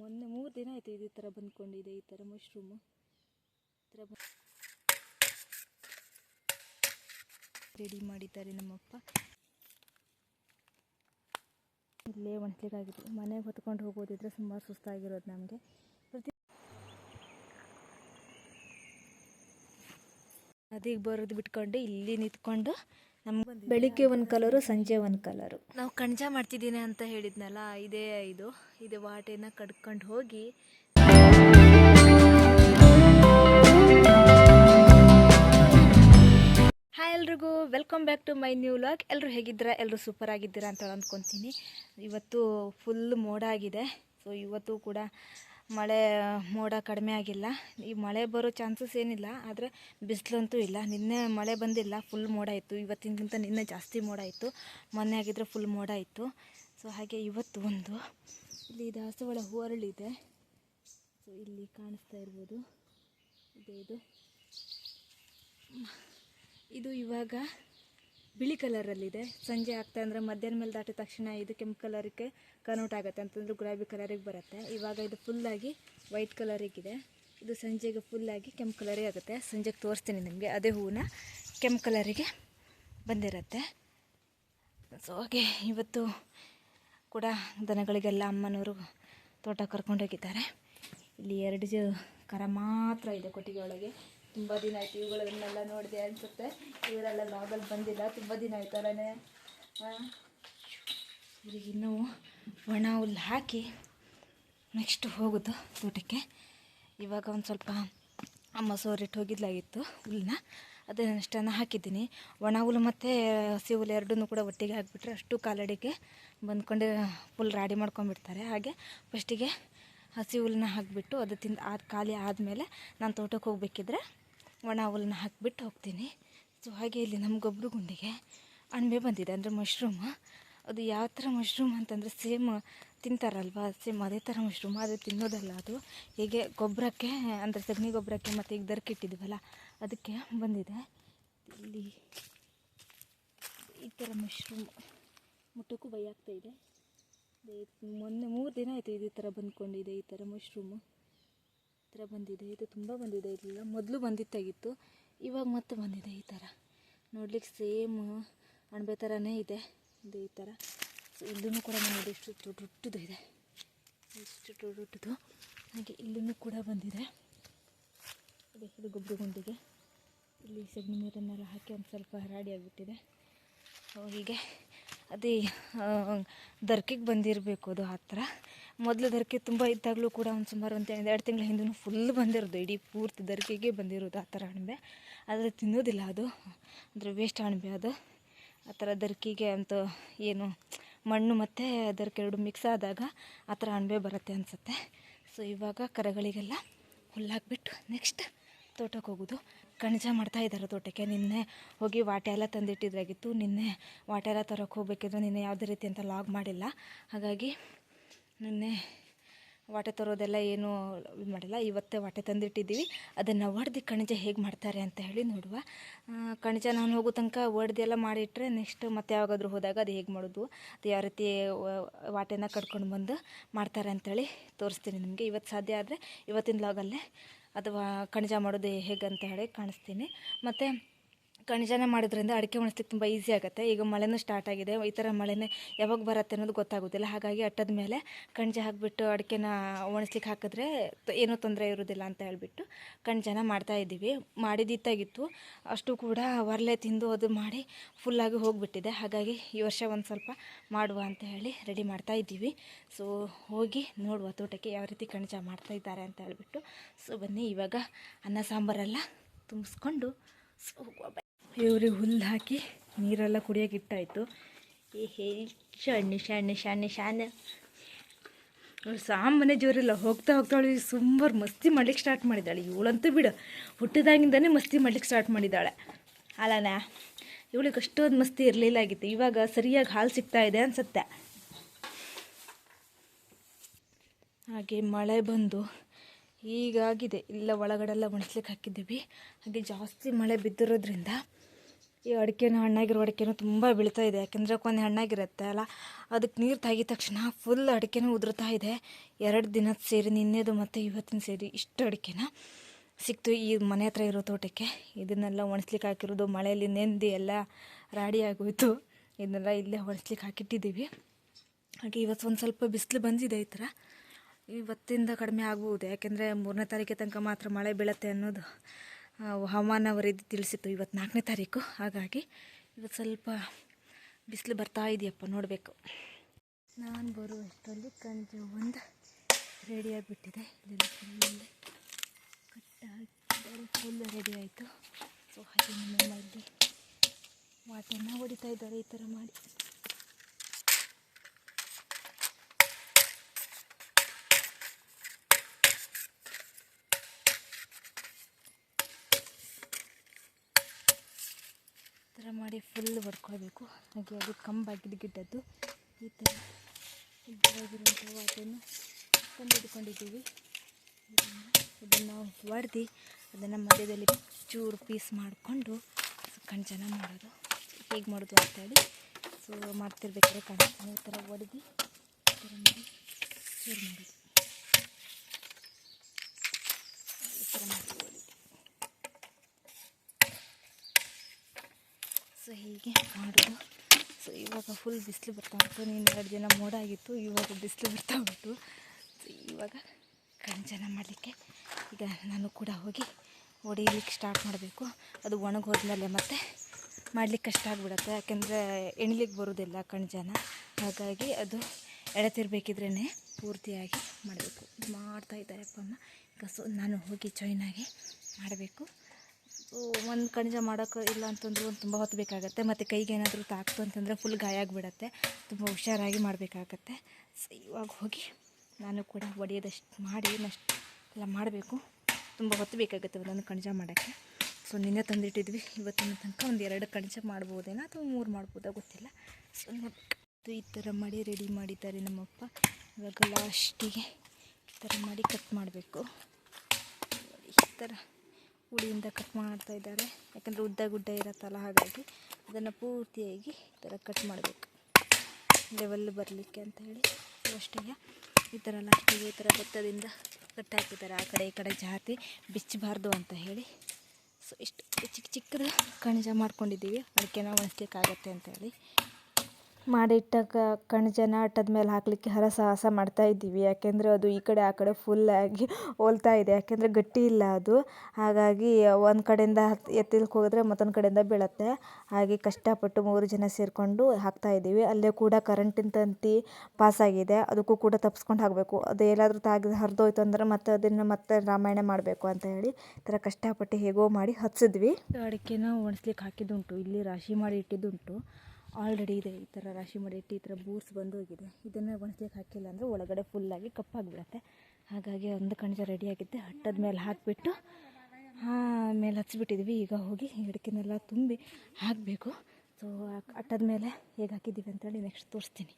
ಮೊನ್ನೆ ಮೂರು ದಿನ ಆಯಿತು ಇದು ಈ ಥರ ಬಂದ್ಕೊಂಡಿದೆ, ಈ ಥರ ಮಶ್ರೂಮು ಥರ ರೆಡಿ ಮಾಡಿದ್ದಾರೆ ನಮ್ಮಪ್ಪ. ಇಲ್ಲೇ ಒಣಸ್ಲಿಕ್ಕಾಗಿತ್ತು ಮನೆಗೆ ಹೊತ್ಕೊಂಡು ಹೋಗೋದಿದ್ರೆ ಸುಮಾರು ಸುಸ್ತಾಗಿರೋದು ನಮಗೆ. ಪ್ರತಿ ನದಿಗೆ ಬರೋದು ಬಿಟ್ಕೊಂಡು ಇಲ್ಲಿ ನಿಂತ್ಕೊಂಡು ನಮ್ಗೆ ಬೆಳಿಗ್ಗೆ ಒಂದು ಕಲರು ಸಂಜೆ ಒಂದು ಕಲರು ನಾವು ಕಣ್ಜ ಮಾಡ್ತಿದ್ದೀನಿ ಅಂತ ಹೇಳಿದ್ನಲ್ಲ ಇದೇ ಇದು. ಇದು ವಾಟೆನ ಕಡ್ಕೊಂಡು ಹೋಗಿ ಹಾಯ್ ಎಲ್ರಿಗೂ welcome back to my new vlog ಎಲ್ಲರೂ ಹೇಗಿದ್ದೀರಾ? ಎಲ್ಲರೂ ಸೂಪರ್ ಆಗಿದ್ದೀರಾ ಅಂತ ಅಂದ್ಕೊತೀನಿ. ಇವತ್ತು ಫುಲ್ ಮೋಡ ಆಗಿದೆ. ಸೊ ಇವತ್ತು ಕೂಡ ಮಳೆ ಮೋಡ ಕಡಿಮೆ ಆಗಿಲ್ಲ. ಈ ಮಳೆ ಬರೋ ಚಾನ್ಸಸ್ ಏನಿಲ್ಲ, ಆದರೆ ಬಿಸಿಲಂತೂ ಇಲ್ಲ. ನಿನ್ನೆ ಮಳೆ ಬಂದಿಲ್ಲ ಫುಲ್ ಮೋಡ ಇತ್ತು ಇವತ್ತಿನಗಿಂತ ನಿನ್ನೆ ಜಾಸ್ತಿ ಮೋಡ ಇತ್ತು ಮೊನ್ನೆ ಆಗಿದ್ದರೆ ಫುಲ್ ಮೋಡ ಇತ್ತು ಸೊ ಹಾಗೆ ಇವತ್ತು ಒಂದು. ಇಲ್ಲಿ ದಾಸವಾಳ ಹೂ ಅರಳಿದೆ ಸೊ ಇಲ್ಲಿ ಕಾಣಿಸ್ತಾ ಇರ್ಬೋದು. ಇದೆ ಇದು. ಇದು ಇವಾಗ ಬಿಳಿ ಕಲರಲ್ಲಿದೆ. ಸಂಜೆ ಆಗ್ತಾ ಅಂದರೆ ಮಧ್ಯಾಹ್ನ ಮೇಲೆ ದಾಟಿದ ತಕ್ಷಣ ಇದು ಕೆಂಪು ಕಲರಿಗೆ ಕನ್ವರ್ಟ್ ಆಗುತ್ತೆ ಅಂತಂದ್ರೆ ಗುಲಾಬಿ ಕಲರಿಗೆ ಬರುತ್ತೆ. ಇವಾಗ ಇದು ಫುಲ್ಲಾಗಿ ವೈಟ್ ಕಲರಿಗಿದೆ. ಇದು ಸಂಜೆಗೆ ಫುಲ್ಲಾಗಿ ಕೆಂಪು ಕಲರೇ ಆಗುತ್ತೆ. ಸಂಜೆಗೆ ತೋರಿಸ್ತೀನಿ ನಿಮಗೆ. ಅದೇ ಹೂವನ್ನ ಕೆಂಪು ಕಲರಿಗೆ ಬಂದಿರುತ್ತೆ. ಸೊ ಹಾಗೆ ಇವತ್ತು ಕೂಡ ದನಗಳಿಗೆಲ್ಲ ಅಮ್ಮನವರು ತೋಟ ಕರ್ಕೊಂಡೋಗಿದ್ದಾರೆ ಇಲ್ಲಿ ಎರಡು ಜ ಕರ ಮಾತ್ರ ಇದೆ ಕೊಟ್ಟಿಗೆ ಒಳಗೆ. ತುಂಬ ದಿನ ಆಯಿತು ಇವುಗಳನ್ನೆಲ್ಲ ನೋಡಿದೆ ಅನಿಸುತ್ತೆ. ಇವರೆಲ್ಲ ಲಾಗಲ್ಲಿ ಬಂದಿಲ್ಲ, ತುಂಬ ದಿನ ಆಯ್ತಲ್ಲೇ ಇವ್ರಿಗೆ ಇನ್ನೂ ಒಣ ಹುಲ್ಲು ಹಾಕಿ ನೆಕ್ಸ್ಟ್ ಹೋಗೋದು ತೋಟಕ್ಕೆ. ಇವಾಗ ಒಂದು ಸ್ವಲ್ಪ ಅಮ್ಮ ಸೋರಿಟ್ಟು ಹೋಗಿದ್ಲಾಗಿತ್ತು ಹುಲ್ಲನ್ನ ಅದನ್ನಷ್ಟನ್ನು ಹಾಕಿದ್ದೀನಿ. ಒಣ ಹುಲ್ಲು ಮತ್ತು ಹಸಿ ಹುಲ್ಲು ಎರಡನ್ನೂ ಕೂಡ ಒಟ್ಟಿಗೆ ಹಾಕಿಬಿಟ್ರೆ ಅಷ್ಟು ಕಾಲಡಿಗೆ ಬಂದ್ಕೊಂಡು ಫುಲ್ ರಾಡಿ ಮಾಡ್ಕೊಂಡ್ಬಿಡ್ತಾರೆ. ಹಾಗೆ ಫಸ್ಟಿಗೆ ಹಸಿ ಹುಲ್ಲನ್ನ ಹಾಕಿಬಿಟ್ಟು ಅದು ತಿಂದು ಆದ ಖಾಲಿ ಆದಮೇಲೆ ನಾನು ತೋಟಕ್ಕೆ ಹೋಗಬೇಕಿದ್ರೆ ಒಣ ಹುಲ್ಲನ್ನ ಹಾಕಿಬಿಟ್ಟು ಹೋಗ್ತೀನಿ. ಸೊ ಹಾಗೆ ಇಲ್ಲಿ ನಮ್ಮ ಗೊಬ್ಬರ ಗುಂಡಿಗೆ ಅಣಬೆ ಬಂದಿದೆ. ಅಂದರೆ ಮಶ್ರೂಮ್ ಅದು ಯಾವ ಥರ ಮಶ್ರೂಮ್ ಅಂತಂದರೆ ಸೇಮ್ ತಿಂತಾರಲ್ವ? ಸೇಮ್ ಅದೇ ಥರ ಮಶ್ರೂಮ್ ಅದು ತಿನ್ನೋದಲ್ಲ ಅದು. ಹೀಗೆ ಗೊಬ್ಬರಕ್ಕೆ, ಅಂದರೆ ಸಗಣಿ ಗೊಬ್ಬರಕ್ಕೆ ಮತ್ತು ಈಗ ದರ್ಕಿಟ್ಟಿದ್ವಲ್ಲ ಅದಕ್ಕೆ ಬಂದಿದೆ. ಇಲ್ಲಿ ಈ ಥರ ಮಶ್ರೂಮ್ ಮುಟ್ಟಕ್ಕೂ ಭಯ ಆಗ್ತಾಯಿದೆ ಮೊನ್ನೆ ಮೂರು ದಿನ ಆಯಿತು ಇದೇ ಥರ ಬಂದ್ಕೊಂಡಿದೆ, ಈ ಥರ ಮಶ್ರೂಮು ಥರ ಬಂದಿದೆ, ಇದು ತುಂಬ ಬಂದಿದೆ ಇರಲಿಲ್ಲ ಮೊದಲು ಬಂದಿತ್ತಾಗಿತ್ತು, ಇವಾಗ ಮತ್ತೆ ಬಂದಿದೆ ಈ ಥರ ನೋಡ್ಲಿಕ್ಕೆ ಸೇಮ್ ಅಣಬೆ ಥರನೇ ಇದೆ, ಇದು ಈ ಥರ ಸೊ ಇಲ್ಲೂ ಕೂಡ ಬಂದಿದೆ ಎಷ್ಟು ದೊಡ್ಡ ದೊಡ್ಡದು ಇದೆ. ಎಷ್ಟು ದೊಡ್ಡ ದೊಡ್ಡದು. ಹಾಗೆ ಇಲ್ಲೂ ಕೂಡ ಬಂದಿದೆ. ಇದು ಗೊಬ್ಬರ ಗುಂಡಿಗೆ ಇಲ್ಲಿ ಸಗಣಿ ನೀರನ್ನೆಲ್ಲ ಹಾಕಿ ಒಂದು ಸ್ವಲ್ಪ ಹರಾಡಿ ಆಗಿಬಿಟ್ಟಿದೆ. ಹೀಗೆ ಅದೇ ದರ್ಕಿಗೆ ಬಂದಿರಬೇಕು ಅದು ಆ ಥರ ಮೊದಲು ದರ್ಕೆ ತುಂಬ ಇದ್ದಾಗಲೂ ಕೂಡ ಒಂದು ಸುಮಾರು ಒಂದು ಎರಡು ತಿಂಗಳ ಹಿಂದೂ ಫುಲ್ ಬಂದಿರೋದು, ಇಡೀ ಪೂರ್ತಿ ದರ್ಕೆಗೆ ಬಂದಿರೋದು ಆ ಥರ ಅಣಬೆ. ಆದರೆ ತಿನ್ನೋದಿಲ್ಲ ಅದು. ಅಂದರೆ ವೇಸ್ಟ್ ಅಣಬೆ ಅದು. ಆ ಥರ ದರ್ಕಿಗೆ ಅಂತ ಏನು ಮಣ್ಣು ಮತ್ತು ಅದಕ್ಕೆ ಎರಡು ಮಿಕ್ಸ್ ಆದಾಗ ಆ ಥರ ಅಣಬೆ ಬರುತ್ತೆ ಅನಿಸುತ್ತೆ. ಸೊ ಇವಾಗ ಕರಗಳಿಗೆಲ್ಲ ಹುಲ್ಲಾಕ್ಬಿಟ್ಟು ನೆಕ್ಸ್ಟ್ ತೋಟಕ್ಕೆ ಹೋಗೋದು. ಕಣಜ ಮಾಡ್ತಾ ಇದ್ದಾರೆ ತೋಟಕ್ಕೆ. ನಿನ್ನೆ ಹೋಗಿ ವಾಟೆ ಎಲ್ಲ ತಂದಿಟ್ಟಿದ್ರಾಗಿತ್ತು. ನಿನ್ನೆ ವಾಟೆ ಎಲ್ಲ ತರೋಕ್ಕೆ ಹೋಗ್ಬೇಕಿದ್ರೆ ನಿನ್ನೆ ಯಾವುದೇ ರೀತಿ ಅಂತ ಲಾಗ್ ಮಾಡಿಲ್ಲ. ಹಾಗಾಗಿ ನಿನ್ನೆ ವಾಟೆ ತರೋದೆಲ್ಲ ಏನು ಇದು ಮಾಡಿಲ್ಲ, ಇವತ್ತೇ ವಾಟೆ ತಂದಿಟ್ಟಿದ್ದೀವಿ. ಅದನ್ನು ಒಡ್ದು ಕಣಜ ಹೇಗೆ ಮಾಡ್ತಾರೆ ಅಂತ ಹೇಳಿ ನೋಡುವ. ಕಣಜ, ನಾನು ಹೋಗೋ ತನಕ ಒಡ್ದು ಎಲ್ಲ ಮಾಡಿಟ್ರೆ ನೆಕ್ಸ್ಟ್ ಮತ್ತೆ ಯಾವಾಗಾದ್ರೂ ಹೋದಾಗ ಅದು ಹೇಗೆ ಮಾಡೋದು? ಅದು ಯಾವ ರೀತಿ ವಾಟೆನ ಕಟ್ಕೊಂಡು ಬಂದು ಮಾಡ್ತಾರೆ ಅಂತೇಳಿ ತೋರಿಸ್ತೀನಿ ನಿಮಗೆ. ಇವತ್ತು ಸಾಧ್ಯ ಆದರೆ ಇವತ್ತಿನ ಲಾಗಲ್ಲೇ ಅಥವಾ ಕಣಜ ಮಾಡೋದು ಹೇಗೆ ಅಂತ ಹೇಳಿ ಕಾಣಿಸ್ತೀನಿ. ಮತ್ತು ಕಣಜನ ಮಾಡೋದ್ರಿಂದ ಅಡಿಕೆ ಒಣಸ್ಲಿಕ್ಕೆ ತುಂಬ ಈಸಿ ಆಗುತ್ತೆ. ಈಗ ಮಳೆನೂ ಸ್ಟಾರ್ಟ್ ಆಗಿದೆ. ಈ ಥರ ಮಳೆನೇ ಯಾವಾಗ ಬರುತ್ತೆ ಅನ್ನೋದು ಗೊತ್ತಾಗೋದಿಲ್ಲ. ಹಾಗಾಗಿ ಅಟ್ಟದ ಮೇಲೆ ಕಣಜ ಹಾಕಿಬಿಟ್ಟು ಅಡಿಕೆನ ಒಣಸ್ಲಿಕ್ಕೆ ಹಾಕಿದ್ರೆ ಏನೂ ತೊಂದರೆ ಇರೋದಿಲ್ಲ ಅಂತ ಹೇಳಿಬಿಟ್ಟು ಕಣಜನ ಮಾಡ್ತಾ ಇದ್ದೀವಿ. ಮಾಡಿದಿತ್ತಾಗಿತ್ತು ಅಷ್ಟು ಕೂಡ ಒರ್ಲೆ ತಿಂದು ಅದು ಮಾಡಿ ಫುಲ್ಲಾಗಿ ಹೋಗಿಬಿಟ್ಟಿದೆ. ಹಾಗಾಗಿ ಈ ವರ್ಷ ಒಂದು ಸ್ವಲ್ಪ ಮಾಡುವ ಅಂತ ಹೇಳಿ ರೆಡಿ ಮಾಡ್ತಾ ಇದ್ದೀವಿ. ಸೊ ಹೋಗಿ ನೋಡುವ ತೋಟಕ್ಕೆ ಯಾವ ರೀತಿ ಕಣಜ ಮಾಡ್ತಾ ಇದ್ದಾರೆ ಅಂತ ಹೇಳಿಬಿಟ್ಟು. ಸೊ ಬನ್ನಿ, ಇವಾಗ ಅನ್ನ ಸಾಂಬಾರೆಲ್ಲ ತುಂಬಿಸ್ಕೊಂಡು ಸೊ. ಇವ್ರಿಗೆ ಹುಲ್ಲು ಹಾಕಿ ನೀರೆಲ್ಲ ಕುಡಿಯೋಕೆ ಇಟ್ಟಾಯಿತು. ಈ ಹೇ, ಶಾಣೆ ಶಾಣೆ ಶಾಣೆ ಶಾಣೆ. ಅವಳು ಸಾಮಾನ್ಯ ಜೋರಿಲ್ಲ ಹೋಗ್ತಾ ಹೋಗ್ತಾ ಅವಳಿಗೆ ಸುಮಾರು ಮಸ್ತಿ ಮಾಡ್ಲಿಕ್ಕೆ ಸ್ಟಾರ್ಟ್ ಮಾಡಿದ್ದಾಳೆ. ಇವಳಂತೂ ಬಿಡು, ಹುಟ್ಟಿದಾಗಿಂದನೇ ಮಸ್ತಿ ಮಾಡ್ಲಿಕ್ಕೆ ಸ್ಟಾರ್ಟ್ ಮಾಡಿದ್ದಾಳೆ. ಅಲ್ಲನಾ ಇವಳಿಗೆ ಅಷ್ಟೊಂದು ಮಸ್ತಿ ಇರಲಿಲ್ಲ ಆಗಿತ್ತು. ಇವಾಗ ಸರಿಯಾಗಿ ಹಾಲು ಸಿಗ್ತಾ ಇದೆ ಅನ್ಸುತ್ತೆ. ಹಾಗೆ ಮಳೆ ಬಂದು ಈಗಾಗಿದೆ ಇಲ್ಲ, ಒಳಗಡೆಲ್ಲ ಒಣಸ್ಲಿಕ್ಕೆ ಹಾಕಿದ್ದೀವಿ. ಹಾಗೆ ಜಾಸ್ತಿ ಮಳೆ ಬಿದ್ದಿರೋದ್ರಿಂದ ಈ ಅಡಿಕೆನೂ ಹಣ್ಣಾಗಿರೋ ಅಡಿಕೆನೂ ತುಂಬ ಬೀಳ್ತಾ ಇದೆ. ಯಾಕೆಂದರೆ ಕೊನೆ ಹಣ್ಣಾಗಿರುತ್ತೆ ಅಲ್ಲ, ಅದಕ್ಕೆ ನೀರು ತಾಗಿದ ತಕ್ಷಣ ಫುಲ್ ಅಡಿಕೆನೂ ಉದುರ್ತಾ ಇದೆ. ಎರಡು ದಿನದ ಸೇರಿ, ನಿನ್ನೆದು ಮತ್ತು ಇವತ್ತಿನ ಸೇರಿ ಇಷ್ಟು ಅಡಿಕೆನ ಸಿಕ್ತು ಈ ಮನೆ ಹತ್ರ ಇರೋ ತೋಟಕ್ಕೆ. ಇದನ್ನೆಲ್ಲ ಒಣಸ್ಲಿಕ್ಕೆ ಹಾಕಿರೋದು, ಮಳೆಯಲ್ಲಿ ನೆಂದಿ ಎಲ್ಲ ರಾಡಿ ಆಗೋಯ್ತು. ಇದನ್ನೆಲ್ಲ ಇಲ್ಲೇ ಒಣಸ್ಲಿಕ್ಕೆ ಹಾಕಿಟ್ಟಿದ್ದೀವಿ. ಹಾಗೆ ಇವತ್ತು ಒಂದು ಸ್ವಲ್ಪ ಬಿಸಿಲು ಬಂದಿದೆ ಈ ಥರ ಇವತ್ತಿಂದ ಕಡಿಮೆ ಆಗ್ಬೋದು ಯಾಕೆಂದರೆ ಮೂರನೇ ತಾರೀಕಿಗೆ ತನಕ ಮಾತ್ರ ಮಳೆ ಬೀಳುತ್ತೆ ಅನ್ನೋದು. ಹವಾಮಾನ ವರದಿ ತಿಳಿಸಿತ್ತು ಇವತ್ತು ನಾಲ್ಕನೇ ತಾರೀಕು. ಹಾಗಾಗಿ ಇವತ್ತು ಸ್ವಲ್ಪ ಬಿಸಿಲು ಬರ್ತಾ ಇದೆಯಪ್ಪ, ನೋಡಬೇಕು. ನಾನು ಬರುವಷ್ಟರಲ್ಲಿ ಕಂಜು ಒಂದು ರೆಡಿಯಾಗಿಬಿಟ್ಟಿದೆ ಇದೆಲ್ಲ ಫುಲ್ ಕಟ್ಟಾಗಿ ಫುಲ್ ರೆಡಿ ಆಯಿತು. ಸೊ ಹಾಗೆ ನಮ್ಮಮ್ಮ ಇಲ್ಲಿ ವಾಟನ್ನು ಹೊಡಿತಾ ಇದ್ದಾರೆ ಈ ಥರ ಮಾಡಿ. ಮಾಡಿ ಫುಲ್ ಹೊಡ್ಕೊಳ್ಬೇಕು ಹಾಗೆ ಅದು ಕಂಬಾಗಿದ್ದು ಗಿಡ್ಡದ್ದು. ಈ ಥರ ಇದ್ದಾಗಿರುವಂಥ ವಾಟನ್ನು ತಂದಿಟ್ಕೊಂಡಿದ್ದೀವಿ. ಅದನ್ನು ಹೊಡೆದು ಅದನ್ನು ಮಧ್ಯದಲ್ಲಿ ಚೂರು ಪೀಸ್ ಮಾಡಿಕೊಂಡು ಕಂಚನ ಮಾಡೋದು. ಹೇಗೆ ಮಾಡೋದು ಅಂತೇಳಿ ಸೊ ಮಾಡ್ತಿರ್ಬೇಕಾದ್ರೆ ಕಣ್ಣು ಈ ಥರ ಒಡೆದು ಚೂರು ಮಾಡೋದು ಈ ಥರ ಮಾಡಿ ಹೊಡೆದು ಸೊ ಹೀಗೆ ಮಾಡೋದು. ಸೊ ಇವಾಗ ಫುಲ್ ಬಿಸಿಲು ಬರ್ತಾ ಉಂಟು. ನೀನು ಎರಡು ದಿನ ಮೋಡ ಆಗಿತ್ತು. ಇವಾಗ ಬಿಸಿಲು ಬರ್ತಾ ಉಂಟು. ಸೊ ಇವಾಗ ಕಂಚನ ಮಾಡಲಿಕ್ಕೆ ಈಗ ನಾನು ಕೂಡ ಹೋಗಿ ಹೊಡಿಲಿಕ್ಕೆ ಸ್ಟಾರ್ಟ್ ಮಾಡಬೇಕು. ಅದು ಒಣಗೋದ್ಮೇಲೆ ಮತ್ತೆ ಮಾಡಲಿಕ್ಕೆ ಕಷ್ಟ ಆಗಿಬಿಡತ್ತೆ. ಯಾಕೆಂದರೆ ಎಣಿಲಿಕ್ಕೆ ಬರೋದಿಲ್ಲ ಕಣಜನ ಹಾಗಾಗಿ ಅದು ಎಳೆತಿರ್ಬೇಕಿದ್ರೇ ಪೂರ್ತಿಯಾಗಿ ಮಾಡಬೇಕು. ಮಾಡ್ತಾ ಇದ್ದಾರೆ ಅಪ್ಪ ಅಮ್ಮ. ಈಗ ಸೊ, ನಾನು ಹೋಗಿ ಜಾಯ್ನಾಗಿ ಮಾಡಬೇಕು. ಒಂದು ಕಣಜ ಮಾಡೋಕ್ಕೆ ಇಲ್ಲ ಅಂತಂದ್ರೆ ಒಂದು ತುಂಬ ಹೊತ್ತು ಬೇಕಾಗುತ್ತೆ. ಮತ್ತು ಕೈಗೆ ಏನಾದರೂ ತಾಕ್ತು ಅಂತಂದರೆ ಫುಲ್ ಗಾಯ ಆಗಿಬಿಡತ್ತೆ. ತುಂಬ ಹುಷಾರಾಗಿ ಮಾಡಬೇಕಾಗತ್ತೆ. ಸೊ, ಇವಾಗ ಹೋಗಿ ನಾನು ಕೂಡ ಒಡೆಯೋದಷ್ಟು ಮಾಡಿ ನಷ್ಟು ಎಲ್ಲ ಮಾಡಬೇಕು. ತುಂಬ ಹೊತ್ತು ಬೇಕಾಗುತ್ತೆ ಒಂದೊಂದು ಕಣಜ ಮಾಡೋಕ್ಕೆ. ಸೊ ನಿನ್ನೆ ತಂದಿಟ್ಟಿದ್ವಿ. ಇವತ್ತಿನ ತನಕ ಒಂದು ಎರಡು ಕಣಜ ಮಾಡ್ಬೋದೇನೋ ಅಥವಾ ಮೂರು ಮಾಡ್ಬೋದಾ ಗೊತ್ತಿಲ್ಲ. ಸೊ ನೋಡಿ ಈ ಥರ ಮಾಡಿ ರೆಡಿ ಮಾಡಿದ್ದಾರೆ ನಮ್ಮಪ್ಪ. ಇವಾಗ ಲಾಸ್ಟಿಗೆ ಈ ಥರ ಮಾಡಿ ಕಟ್ ಮಾಡಬೇಕು. ಈ ಥರ ಉಳಿಯಿಂದ ಕಟ್ ಮಾಡ್ತಾ ಇದ್ದಾರೆ. ಯಾಕಂದರೆ ಉದ್ದ ಗುಡ್ಡ ಇರುತ್ತಲ್ಲ, ಹಾಗಾಗಿ ಅದನ್ನು ಪೂರ್ತಿಯಾಗಿ ಈ ಥರ ಕಟ್ ಮಾಡಬೇಕು. ಲೆವೆಲ್ ಬರಲಿಕ್ಕೆ ಅಂತ ಹೇಳಿ. ಅಷ್ಟೇ ಈ ಥರ ಲಾಸ್ಟಿಗೆ ಈ ಥರ ಭತ್ತದಿಂದ ಕಟ್ ಹಾಕಿದ್ದಾರೆ. ಆ ಕಡೆ ಈ ಕಡೆ ಜಾತಿ ಬಿಚ್ಚಬಾರ್ದು ಅಂತ ಹೇಳಿ. ಸೊ ಇಷ್ಟು ಚಿಕ್ಕ ಚಿಕ್ಕದ ಕಣಜ ಮಾಡ್ಕೊಂಡಿದ್ದೀವಿ. ಅಡಿಕೆನ ಒಣಸ್ಲಿಕ್ಕಾಗತ್ತೆ ಅಂತ ಹೇಳಿ. ಮಾಡಿಟ್ಟ ಕಣಜನ ಅಟ್ಟದ ಮೇಲೆ ಹಾಕಲಿಕ್ಕೆ ಹರಸಾಹಸ ಮಾಡ್ತಾ ಇದ್ದೀವಿ. ಯಾಕೆಂದರೆ ಅದು ಈ ಕಡೆ ಆ ಕಡೆ ಫುಲ್ಲಾಗಿ ಹೋಲ್ತಾ ಇದೆ. ಯಾಕೆಂದರೆ ಗಟ್ಟಿ ಇಲ್ಲ ಅದು. ಹಾಗಾಗಿ ಒಂದು ಕಡೆಯಿಂದ ಎತ್ತಿಲಿಕ್ಕೆ ಹೋದರೆ ಮತ್ತೊಂದು ಕಡೆಯಿಂದ ಬೀಳುತ್ತೆ. ಹಾಗೆ ಕಷ್ಟಪಟ್ಟು ಮೂರು ಜನ ಸೇರಿಕೊಂಡು ಹಾಕ್ತಾ ಇದ್ದೀವಿ. ಅಲ್ಲೇ ಕೂಡ ಕರೆಂಟಿನ ತಂತಿ ಪಾಸಾಗಿದೆ ಅದಕ್ಕೂ ಕೂಡ ತಪ್ಪಿಸ್ಕೊಂಡು ಹಾಕಬೇಕು. ಅದು ಏನಾದರೂ ತಾಗಿ ಹರಿದೋಯ್ತು ಅಂದರೆ ಮತ್ತೆ ಅದನ್ನು ಮತ್ತೆ ರಾಮಾಯಣ ಮಾಡಬೇಕು ಅಂತ ಹೇಳಿ ಈ ಥರ ಕಷ್ಟಪಟ್ಟು ಹೇಗೋ ಮಾಡಿ ಹಚ್ಚಿದ್ವಿ ಅಡಿಕೆನ ಒಣಸ್ಲಿಕ್ಕೆ ಹಾಕಿದ್ದುಂಟು. ಇಲ್ಲಿ ರಾಶಿ ಮಾಡಿ ಇಟ್ಟಿದ್ದುಂಟು. ಆಲ್ರೆಡಿ ಇದೆ ಈ ಥರ ರಾಶಿ ಮಾಡಿ ಇಟ್ಟು ಈ ಥರ ಬೂರ್ಸ್ ಬಂದೋಗಿದೆ. ಇದನ್ನು ಒಣಸ್ಲಿಕ್ಕೆ ಹಾಕಿಲ್ಲ ಅಂದರೆ ಒಳಗಡೆ ಫುಲ್ಲಾಗಿ ಕಪ್ಪಾಗಿಬಿಡತ್ತೆ ಹಾಗಾಗಿ ಒಂದು ಕಣಜ ರೆಡಿಯಾಗಿದ್ದೆ ಹಟ್ಟದ ಮೇಲೆ ಹಾಕಿಬಿಟ್ಟು ಮೇಲೆ ಹಚ್ಚಿಬಿಟ್ಟಿದ್ವಿ ಈಗ ಹೋಗಿ ಗಿಡಕ್ಕೆಲ್ಲ ತುಂಬಿ ಹಾಕಬೇಕು. ಸೊ ಹಟ್ಟದ ಮೇಲೆ ಹೇಗೆ ಹಾಕಿದ್ದೀವಿ ಅಂತೇಳಿ ನೆಕ್ಸ್ಟ್ ತೋರಿಸ್ತೀನಿ.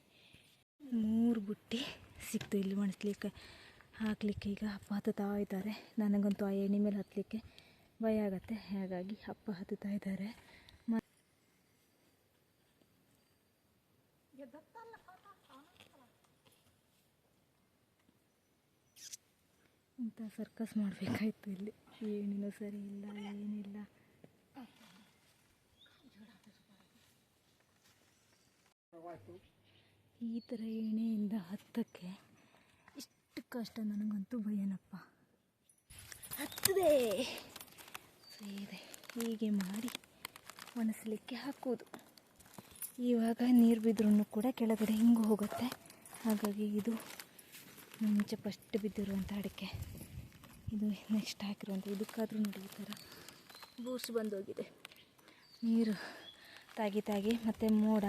ಮೂರು ಬುಟ್ಟಿ ಸಿಕ್ತು ಇಲ್ಲಿ ಒಣಸ್ಲಿಕ್ಕೆ ಹಾಕಲಿಕ್ಕೆ ಈಗ ಅಪ್ಪ ಹತ್ತುತ್ತಾ ಇದ್ದಾರೆ. ನನಗಂತೂ ಆ ಎಣ್ಣೆ ಮೇಲೆ ಹತ್ತಲಿಕ್ಕೆ ಭಯ ಆಗತ್ತೆ. ಹಾಗಾಗಿ ಅಪ್ಪ ಹತ್ತುತ್ತಾ ಇದ್ದಾರೆ ಮ ಇಂಥ ಸರ್ಕಸ್ ಮಾಡಬೇಕಾಯ್ತು ಇಲ್ಲಿ. ಏನಿಲ್ಲ ಸರಿ ಇಲ್ಲ, ಏನಿಲ್ಲ. ಈ ಥರ ಏಣೆಯಿಂದ ಹತ್ತಕ್ಕೆ ಇಷ್ಟು ಕಷ್ಟ ನನಗಂತೂ ಭಯನಪ್ಪ. ಹತ್ತದೆ. ಇದೆ. ಹೀಗೆ ಮಾಡಿ ಒಣಸಲಿಕ್ಕೆ ಹಾಕೋದು ಇವಾಗ ನೀರು ಬಿದ್ರೂ ಕೂಡ ಕೆಳಗಡೆ ಹಿಂಗೆ ಹೋಗುತ್ತೆ. ಹಾಗಾಗಿ ಇದು ಮುಂಚೆ ಫಸ್ಟ್ ಬಿದ್ದಿರುವಂಥ ಅಡಿಕೆ. ಇದು ನೆಕ್ಸ್ಟ್ ಹಾಕಿರುವಂಥ ಇದಕ್ಕಾದರೂ ನೋಡಿ ಈ ಥರ ಬೂಸ್ಟ್ ಬಂದೋಗಿದೆ. ನೀರು ತಾಗಿ ತಾಗಿ ಮತ್ತು ಮೋಡ,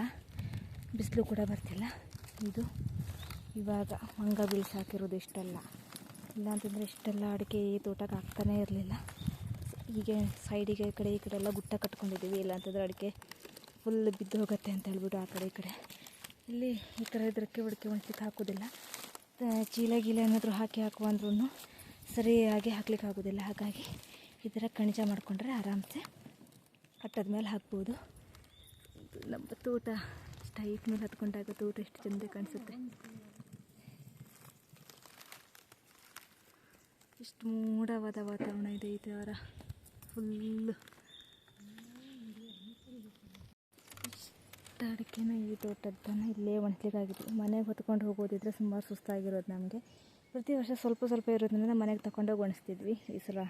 ಬಿಸಿಲು ಕೂಡ ಬರ್ತಿಲ್ಲ. ಇದು ಇವಾಗ ಮಂಗ ಬೀಳ್ಸಿ ಹಾಕಿರೋದು ಇಷ್ಟೆಲ್ಲ. ಇಲ್ಲಾಂತಂದರೆ ಇಷ್ಟೆಲ್ಲ ಅಡಿಕೆ ಈ ತೋಟಕ್ಕೆ ಹಾಕ್ತಾನೇ ಇರಲಿಲ್ಲ. ಹೀಗೆ ಸೈಡಿಗೆ ಈ ಕಡೆ ಈ ಕಡೆ ಎಲ್ಲ ಗುಟ್ಟ ಕಟ್ಕೊಂಡಿದ್ದೀವಿ. ಇಲ್ಲಾಂತಂದರೆ ಅಡಿಕೆ ಫುಲ್ ಬಿದ್ದು ಹೋಗುತ್ತೆ ಅಂತ ಹೇಳ್ಬಿಟ್ಟು ಆ ಕಡೆ, ಈ ಕಡೆ. ಇಲ್ಲಿ ಈ ಥರ ಇದ್ರಕ್ಕೆ ಒಡಕೆ ಒಣಸಿಕ್ಕೆ ಹಾಕೋದಿಲ್ಲ. ಚೀಲ ಗೀಲ ಏನಾದರೂ ಹಾಕಿ ಹಾಕುವ ಅಂದ್ರೂ ಸರಿಯಾಗಿ ಹಾಕ್ಲಿಕ್ಕೆ ಆಗೋದಿಲ್ಲ ಹಾಗಾಗಿ ಈ ಥರ ಕಣಜ ಮಾಡಿಕೊಂಡ್ರೆ ಆರಾಮ್ಸೆ. ಕಟ್ಟದ ಮೇಲೆ ಹಾಕ್ಬೋದು. ನಮ್ಮ ತೋಟ ಸ್ಟೈಟ್ ಮೇಲೆ ಹತ್ಕೊಂಡಾಗ ತೋಟ ಎಷ್ಟು ಚೆಂದ ಕಾಣಿಸುತ್ತೆ. ಇಷ್ಟು ಮೂಡವಾದ ವಾತಾವರಣ ಇದೆ ಈ ಥರ. ಫುಲ್ಲು ಇಷ್ಟು ಅಡಿಕೆನ ಈ ತೋಟದ್ದನ್ನು ಇಲ್ಲೇ ಒಣಸ್ಲಿಕ್ಕಾಗಿತ್ತು ಮನೆಗೆ ಹೊತ್ಕೊಂಡು ಹೋಗೋದಿದ್ರೆ ತುಂಬ ಸುಸ್ತಾಗಿರೋದು ನಮಗೆ. ಪ್ರತಿ ವರ್ಷ ಸ್ವಲ್ಪ ಸ್ವಲ್ಪ ಇರೋದ್ರಿಂದ ಮನೆಗೆ ತಗೊಂಡೋಗಿ ಒಣಸ್ತಿದ್ವಿ. ಈ ಸಲ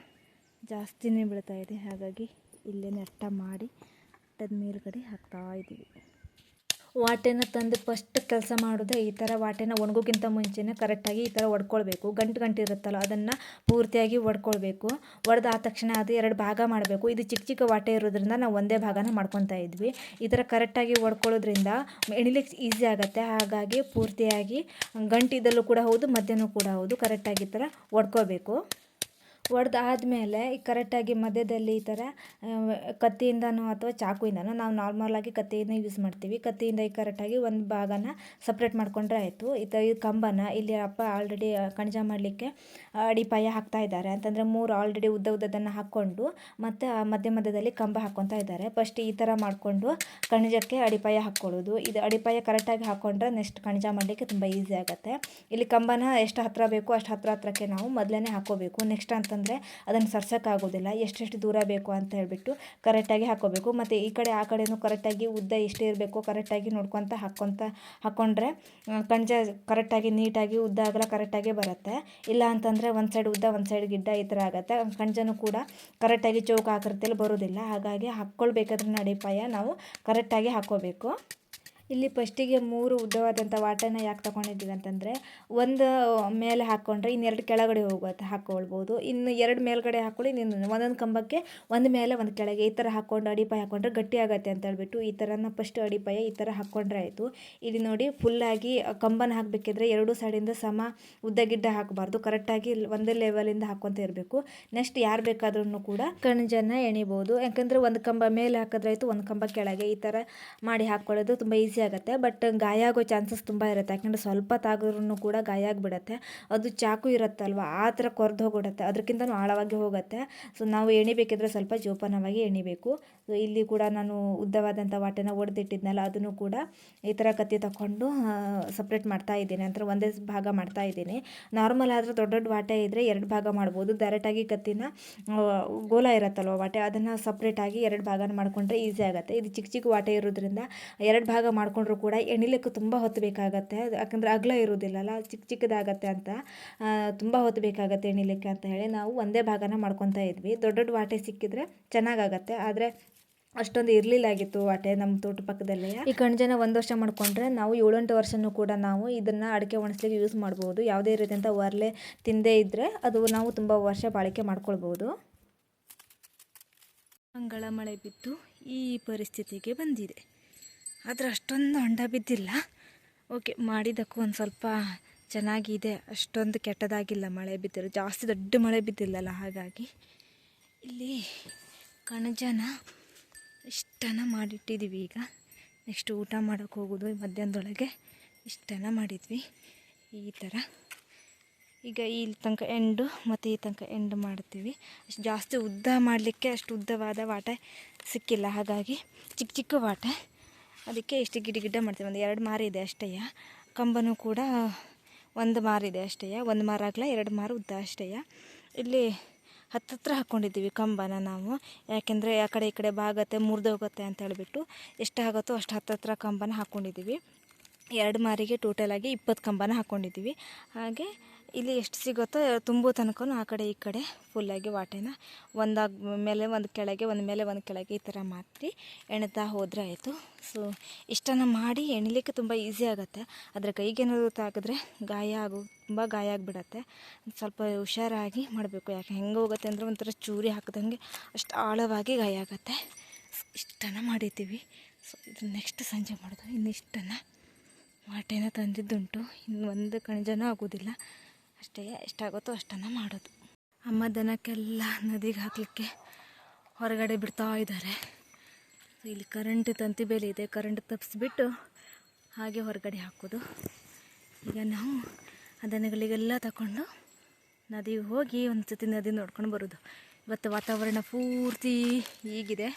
ಜಾಸ್ತಿನೇ ಬೀಳ್ತಾಯಿದೆ ಹಾಗಾಗಿ ಇಲ್ಲೇ ನೆಟ್ಟ ಮಾಡಿ ಅಟ್ಟದ ಮೇಲುಗಡೆ ಹಾಕ್ತಾ ಇದ್ದೀವಿ ವಾಟೆನ ತಂದು ಫಸ್ಟ್ ಕೆಲಸ ಮಾಡೋದೇ ಈ ಥರ ವಾಟೆನ ಒಣಗೋಕ್ಕಿಂತ ಮುಂಚೆನೇ ಕರೆಕ್ಟಾಗಿ ಈ ಥರ ಒಡ್ಕೊಳ್ಬೇಕು. ಗಂಟು ಗಂಟು ಇರುತ್ತಲ್ಲ ಅದನ್ನು ಪೂರ್ತಿಯಾಗಿ ಒಡ್ಕೊಳ್ಬೇಕು. ಒಡೆದಾದ ತಕ್ಷಣ ಅದು ಎರಡು ಭಾಗ ಮಾಡಬೇಕು. ಇದು ಚಿಕ್ಕ ಚಿಕ್ಕ ವಾಟೆ ಇರೋದ್ರಿಂದ ನಾವು ಒಂದೇ ಭಾಗನ ಮಾಡ್ಕೊತಾ ಇದ್ವಿ. ಈ ಥರ ಕರೆಕ್ಟಾಗಿ ಒಡ್ಕೊಳ್ಳೋದ್ರಿಂದ ಎಣಿಲಿಕ್ಕೆ ಈಸಿ ಆಗುತ್ತೆ. ಹಾಗಾಗಿ ಪೂರ್ತಿಯಾಗಿ ಗಂಟಿದಲ್ಲೂ ಕೂಡ ಹೌದು ಮಧ್ಯನೂ ಕೂಡ ಹೌದು. ಕರೆಕ್ಟಾಗಿ ಈ ಥರ ಒಡ್ಕೋಬೇಕು ಒಡೆದಾದ್ಮೇಲೆ ಈ ಕರೆಕ್ಟಾಗಿ ಮಧ್ಯದಲ್ಲಿ ಈ ಥರ ಕತ್ತಿಯಿಂದನೋ ಅಥವಾ ಚಾಕುವಿಂದನೋ ನಾವು ನಾರ್ಮಲಾಗಿ ಕತ್ತಿಯಿಂದ ಯೂಸ್ ಮಾಡ್ತೀವಿ. ಕತ್ತಿಯಿಂದ ಈ ಕರೆಕ್ಟಾಗಿ ಒಂದು ಭಾಗನ ಸಪ್ರೇಟ್ ಮಾಡಿಕೊಂಡ್ರೆ ಆಯಿತು. ಈ ಈ ಕಂಬನ ಇಲ್ಲಿ ಅಪ್ಪ ಆಲ್ರೆಡಿ ಕಣಜ ಮಾಡಲಿಕ್ಕೆ ಅಡಿಪಾಯ ಹಾಕ್ತಾ ಇದ್ದಾರೆ. ಅಂತಂದರೆ ಮೂರು ಆಲ್ರೆಡಿ ಉದ್ದ ಉದ್ದದನ್ನು ಹಾಕ್ಕೊಂಡು ಮತ್ತು, ಆ, ಮಧ್ಯ ಮಧ್ಯದಲ್ಲಿ ಕಂಬ ಹಾಕ್ಕೊತಾ ಇದ್ದಾರೆ. ಫಸ್ಟ್ ಈ ಥರ ಮಾಡಿಕೊಂಡು ಕಣಜಕ್ಕೆ ಅಡಿಪಾಯ ಹಾಕ್ಕೊಳ್ಳೋದು. ಇದು ಅಡಿಪಾಯ ಕರೆಕ್ಟಾಗಿ ಹಾಕ್ಕೊಂಡ್ರೆ ನೆಕ್ಸ್ಟ್ ಕಣಜ ಮಾಡಲಿಕ್ಕೆ ತುಂಬ ಈಸಿ ಆಗುತ್ತೆ. ಇಲ್ಲಿ ಕಂಬನ ಎಷ್ಟು ಹತ್ತಿರ ಬೇಕು ಅಷ್ಟು ಹತ್ತಿರ ಹತ್ತಿರಕ್ಕೆ ನಾವು ಮೊದಲೇ ಹಾಕ್ಕೋಬೇಕು. ನೆಕ್ಸ್ಟ್ ಅಂತಂದರೆ ಅದನ್ನು ಸರ್ಸೋಕ್ಕಾಗೋದಿಲ್ಲ, ಎಷ್ಟೆಷ್ಟು ದೂರ ಬೇಕು ಅಂತ ಹೇಳಿಬಿಟ್ಟು ಕರೆಕ್ಟಾಗಿ ಹಾಕ್ಕೋಬೇಕು ಮತ್ತು ಈ ಕಡೆ ಆ ಕಡೆಯೂ ಕರೆಕ್ಟಾಗಿ ಉದ್ದ ಎಷ್ಟೇ ಇರಬೇಕು ಕರೆಕ್ಟಾಗಿ ನೋಡ್ಕೊತ ಹಾಕ್ಕೊತ ಹಾಕ್ಕೊಂಡ್ರೆ ಕಣಜ ಕರೆಕ್ಟಾಗಿ ನೀಟಾಗಿ ಉದ್ದ ಆಗಲ್ಲ ಕರೆಕ್ಟಾಗಿ ಬರುತ್ತೆ. ಇಲ್ಲ ಅಂತಂದರೆ ಒಂದು ಸೈಡ್ ಉದ್ದ, ಒಂದು ಸೈಡ್ ಗಿಡ್ಡ ಈ ಥರ ಆಗುತ್ತೆ. ಕಣಜನೂ ಕೂಡ ಕರೆಕ್ಟಾಗಿ ಚೌಕ ಆಕೃತಿಯಲ್ಲಿ ಬರೋದಿಲ್ಲ. ಹಾಗಾಗಿ ಹಾಕ್ಕೊಳ್ಬೇಕಾದ್ರೆ ನಡಿಪಾಯ ನಾವು ಕರೆಕ್ಟಾಗಿ ಹಾಕ್ಕೋಬೇಕು ಇಲ್ಲಿ ಫಸ್ಟಿಗೆ ಮೂರು ಉದ್ದವಾದಂಥ ವಾಟನ್ನ ಯಾಕೆ ತಗೊಂಡಿದ್ದೀವಿ ಅಂತಂದರೆ, ಒಂದು ಮೇಲೆ ಹಾಕ್ಕೊಂಡ್ರೆ ಇನ್ನೆರಡು ಕೆಳಗಡೆ ಹೋಗುತ್ತೆ ಹಾಕ್ಕೊಳ್ಬೋದು ಇನ್ನು ಎರಡು ಮೇಲ್ಗಡೆ ಹಾಕ್ಕೊಳ್ಳಿ ಇನ್ನು ಒಂದೊಂದು ಕಂಬಕ್ಕೆ ಒಂದು ಮೇಲೆ ಒಂದು ಕೆಳಗೆ. ಈ ಥರ ಹಾಕ್ಕೊಂಡು ಅಡಿಪಾಯ ಹಾಕ್ಕೊಂಡ್ರೆ ಗಟ್ಟಿ ಆಗುತ್ತೆ ಅಂತ ಹೇಳ್ಬಿಟ್ಟು ಈ ಥರನ ಫಸ್ಟ್ ಅಡಿಪಾಯ ಈ ಥರ ಹಾಕ್ಕೊಂಡ್ರೆ ಆಯಿತು. ಇಲ್ಲಿ ನೋಡಿ ಫುಲ್ಲಾಗಿ ಕಂಬನ ಹಾಕಬೇಕಿದ್ರೆ ಎರಡು ಸೈಡಿಂದ ಸಮ ಉದ್ದ ಗಿಡ್ಡ ಹಾಕಬಾರ್ದು. ಕರೆಕ್ಟಾಗಿ ಒಂದೇ ಲೆವೆಲಿಂದ ಹಾಕ್ಕೊತ ಇರಬೇಕು. ನೆಕ್ಸ್ಟ್ ಯಾರು ಬೇಕಾದ್ರೂ ಕೂಡ ಕಣಜನ ಎಣಿಬೋದು. ಯಾಕಂದರೆ ಒಂದು ಕಂಬ ಮೇಲೆ ಹಾಕಿದ್ರೆ ಆಯಿತು, ಒಂದು ಕಂಬ ಕೆಳಗೆ. ಈ ಥರ ಮಾಡಿ ಹಾಕ್ಕೊಳ್ಳೋದು ತುಂಬ ಈಸಿ ಆಗುತ್ತೆ. ಬಟ್ ಗಾಯ ಆಗೋ ಚಾನ್ಸಸ್ ತುಂಬ ಇರುತ್ತೆ. ಯಾಕಂದರೆ ಸ್ವಲ್ಪ ತಾಗಿದ್ರೂ ಕೂಡ ಗಾಯ ಆಗಿಬಿಡತ್ತೆ. ಅದು ಚಾಕು ಇರುತ್ತಲ್ವ? ಆ ಥರ ಕೊರೆದು ಹೋಗ್ಬಿಡತ್ತೆ. ಅದಕ್ಕಿಂತಲೂ ಆಳವಾಗಿ ಹೋಗುತ್ತೆ. ಸೊ ನಾವು ಎಣಿಬೇಕಿದ್ರೆ ಸ್ವಲ್ಪ ಜೋಪಾನವಾಗಿ ಎಣಿಬೇಕು. ಇಲ್ಲಿ ಕೂಡ ನಾನು ಉದ್ದವಾದಂಥ ವಾಟೆನ ಒಡೆದಿಟ್ಟಿದ್ನಲ್ಲ, ಅದನ್ನು ಕೂಡ ಈ ಥರ ಕತ್ತಿ ತಗೊಂಡು ಸಪ್ರೇಟ್ ಮಾಡ್ತಾ ಇದ್ದೀನಿ. ಅಂದರೆ ಒಂದೇ ಭಾಗ ಮಾಡ್ತಾ ಇದ್ದೀನಿ. ನಾರ್ಮಲ್ ಆದರೆ ದೊಡ್ಡ ದೊಡ್ಡ ವಾಟೆ ಇದ್ದರೆ ಎರಡು ಭಾಗ ಮಾಡ್ಬೋದು. ಡೈರೆಕ್ಟಾಗಿ ಕತ್ತಿನ ಗೋಲ ಇರುತ್ತಲ್ವ ವಾಟೆ, ಅದನ್ನು ಸಪ್ರೇಟಾಗಿ ಎರಡು ಭಾಗನ ಮಾಡಿಕೊಂಡ್ರೆ ಈಸಿ ಆಗುತ್ತೆ. ಇದು ಚಿಕ್ಕ ಚಿಕ್ಕ ವಾಟೆ ಇರೋದ್ರಿಂದ ಎರಡು ಭಾಗ ಮಾಡಿಕೊಂಡ್ರು ಕೂಡ ಎಣಿಲಿಕ್ಕೆ ತುಂಬ ಹೊತ್ತು ಬೇಕಾಗತ್ತೆ. ಯಾಕಂದರೆ ಅಗಲ ಇರೋದಿಲ್ಲಲ್ಲ ಚಿಕ್ಕ ಚಿಕ್ಕದಾಗತ್ತೆ ಅಂತ ತುಂಬ ಹೊತ್ತು ಬೇಕಾಗತ್ತೆ ಎಣಿಲಿಕ್ಕೆ ಅಂತ ಹೇಳಿ ನಾವು ಒಂದೇ ಭಾಗನ ಮಾಡ್ಕೊತಾ ಇದ್ವಿ. ದೊಡ್ಡ ದೊಡ್ಡ ವಾಟೆ ಸಿಕ್ಕಿದ್ರೆ ಚೆನ್ನಾಗಾಗತ್ತೆ. ಆದರೆ ಅಷ್ಟೊಂದು ಇರಲಿಲ್ಲಾಗಿತ್ತು ಅಟೆ ನಮ್ಮ ತೋಟ ಪಕ್ಕದಲ್ಲೇ. ಈ ಕಣಜನ ಒಂದು ವರ್ಷ ಮಾಡಿಕೊಂಡ್ರೆ ನಾವು ಏಳೆಂಟು ವರ್ಷನೂ ಕೂಡ ನಾವು ಇದನ್ನು ಅಡಿಕೆ ಒಣಸ್ಲಿಕ್ಕೆ ಯೂಸ್ ಮಾಡ್ಬೋದು. ಯಾವುದೇ ರೀತಿಯಂಥ ಒರಲೆ ತಿಂದೇ ಇದ್ದರೆ ಅದು ನಾವು ತುಂಬ ವರ್ಷ ಬಾಳಿಕೆ ಮಾಡ್ಕೊಳ್ಬೋದು. ಅಂಗಳ ಮಳೆ ಬಿದ್ದು ಈ ಪರಿಸ್ಥಿತಿಗೆ ಬಂದಿದೆ. ಆದರೆ ಅಷ್ಟೊಂದು ಹೊಂಡ ಬಿದ್ದಿಲ್ಲ. ಓಕೆ, ಮಾಡಿದ್ದಕ್ಕೂ ಒಂದು ಸ್ವಲ್ಪ ಚೆನ್ನಾಗಿದೆ. ಅಷ್ಟೊಂದು ಕೆಟ್ಟದಾಗಿಲ್ಲ ಮಳೆ ಬಿದ್ದಿರೋ ಜಾಸ್ತಿ ದೊಡ್ಡ ಮಳೆ ಬಿದ್ದಿಲ್ಲಲ್ಲ ಹಾಗಾಗಿ. ಇಲ್ಲಿ ಕಣಜನ ಇಷ್ಟನ ಮಾಡಿಟ್ಟಿದ್ದೀವಿ ಈಗ. ನೆಕ್ಸ್ಟ್ ಊಟ ಮಾಡೋಕ್ಕೆ ಹೋಗೋದು ಮಧ್ಯಾಹ್ನದೊಳಗೆ. ಇಷ್ಟನ ಮಾಡಿದ್ವಿ ಈ ಥರ. ಈಗ ಇಲ್ಲಿ ತನಕ ಎಂಡು ಮತ್ತು ಈ ತನಕ ಎಂಡ್ ಮಾಡ್ತೀವಿ. ಅಷ್ಟು ಜಾಸ್ತಿ ಉದ್ದ ಮಾಡಲಿಕ್ಕೆ ಅಷ್ಟು ಉದ್ದವಾದ ವಾಟೆ ಸಿಕ್ಕಿಲ್ಲ. ಹಾಗಾಗಿ ಚಿಕ್ಕ ಚಿಕ್ಕ ವಾಟೆ. ಅದಕ್ಕೆ ಇಷ್ಟು ಗಿಡ ಗಿಡ್ಡ ಮಾಡ್ತೀವಿ. ಒಂದು ಎರಡು ಮಾರು ಇದೆ ಅಷ್ಟೇ ಕಂಬನೂ ಕೂಡ ಒಂದು ಮಾರಿದೆ ಅಷ್ಟೇ ಒಂದು ಮಾರು ಆಗಲ ಎರಡು ಮಾರು ಉದ್ದ ಅಷ್ಟೇ ಇಲ್ಲಿ ಹತ್ತತ್ರ ಹಾಕ್ಕೊಂಡಿದ್ದೀವಿ ಕಂಬನ ನಾವು. ಯಾಕೆಂದರೆ ಆ ಕಡೆ ಈ ಕಡೆ ಬಾಗತ್ತೆ ಮುರಿದೋಗುತ್ತೆ ಅಂತ ಹೇಳಿಬಿಟ್ಟು ಎಷ್ಟು ಆಗುತ್ತೋ ಅಷ್ಟು ಹತ್ತತ್ರ ಕಂಬನ ಹಾಕ್ಕೊಂಡಿದ್ದೀವಿ ಎರಡು ಮಾರಿಗೆ ಟೋಟಲಾಗಿ ಇಪ್ಪತ್ತು ಕಂಬನ ಹಾಕ್ಕೊಂಡಿದ್ದೀವಿ ಹಾಗೆ ಇಲ್ಲಿ ಎಷ್ಟು ಸಿಗುತ್ತೋ ತುಂಬೋ ತನಕ ಆ ಕಡೆ ಈ ಕಡೆ ಫುಲ್ಲಾಗಿ ವಾಟೆನ ಒಂದಾಗ ಮೇಲೆ ಒಂದು ಕೆಳಗೆ, ಒಂದು ಮೇಲೆ ಒಂದು ಕೆಳಗೆ ಈ ಥರ ಮಾತ್ರಿ ಎಣ್ತಾ ಹೋದರೆ ಆಯಿತು. ಸೊ ಇಷ್ಟನ್ನು ಮಾಡಿ ಎಣಿಲಿಕ್ಕೆ ತುಂಬ ಈಸಿ ಆಗುತ್ತೆ. ಆದರೆ ಕೈಗೇನಾದ್ರು ತಾಗಿದ್ರೆ ಗಾಯ ಆಗು, ತುಂಬ ಗಾಯ ಆಗಿಬಿಡತ್ತೆ. ಸ್ವಲ್ಪ ಹುಷಾರಾಗಿ ಮಾಡಬೇಕು. ಯಾಕೆ ಹೆಂಗೆ ಹೋಗುತ್ತೆ ಅಂದರೆ ಒಂಥರ ಚೂರಿ ಹಾಕಿದಂಗೆ ಅಷ್ಟು ಆಳವಾಗಿ ಗಾಯ ಆಗುತ್ತೆ. ಇಷ್ಟನ್ನು ಮಾಡಿದ್ದೀವಿ. ಸೊ ಇದು ನೆಕ್ಸ್ಟ್ ಸಂಜೆ ಮಾಡೋದು. ಇನ್ನಿಷ್ಟನ್ನು ವಾಟೆನ ತಂದಿದ್ದುಂಟು. ಇನ್ನು ಒಂದು ಕಣಜನೂ ಆಗೋದಿಲ್ಲ. ಅಷ್ಟೇ ಎಷ್ಟಾಗುತ್ತೋ ಅಷ್ಟನ್ನು ಮಾಡೋದು. ಅಮ್ಮ ದನಕ್ಕೆಲ್ಲ ನದಿಗೆ ಹಾಕಲಿಕ್ಕೆ ಹೊರಗಡೆ ಬಿಡ್ತಾ ಇದ್ದಾರೆ ಇಲ್ಲಿ ಕರೆಂಟ್ ತಂತಿ ಬೇಲಿ ಇದೆ. ಕರೆಂಟ್ ತಪ್ಪಿಸ್ಬಿಟ್ಟು ಹಾಗೆ ಹೊರಗಡೆ ಹಾಕೋದು. ಈಗ ನಾವು ಆ ದನಗಳಿಗೆಲ್ಲ ತಗೊಂಡು ನದಿಗೆ ಹೋಗಿ ಒಂದು ಸತಿ ನದಿ ನೋಡ್ಕೊಂಡು ಬರೋದು. ಇವತ್ತು ವಾತಾವರಣ ಪೂರ್ತಿ ಹೀಗಿದೆ.